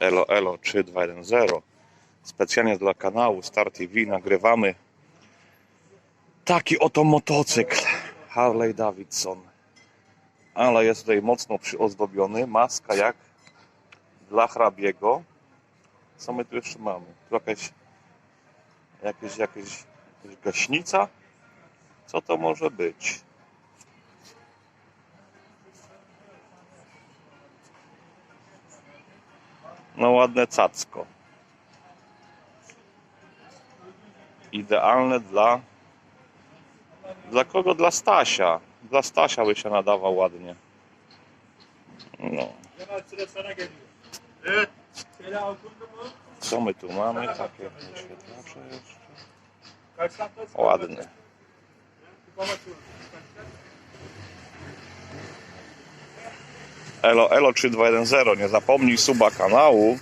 Elo Elo 3210 specjalnie dla kanału Star TV nagrywamy taki oto motocykl Harley Davidson. Ale jest tutaj mocno przyozdobiony. Maska jak dla hrabiego. Co my tu jeszcze mamy? Tu jakaś jakieś, jakieś, jakaś gaśnica? Co to może być? No ładne cacko. Idealne dla... Dla kogo? Dla Stasia. Dla Stasia by się nadawał ładnie. No. Co my tu mamy? Takie wyświetlacze jeszcze. Ładne. Elo Elo 3210. Nie zapomnij suba kanału.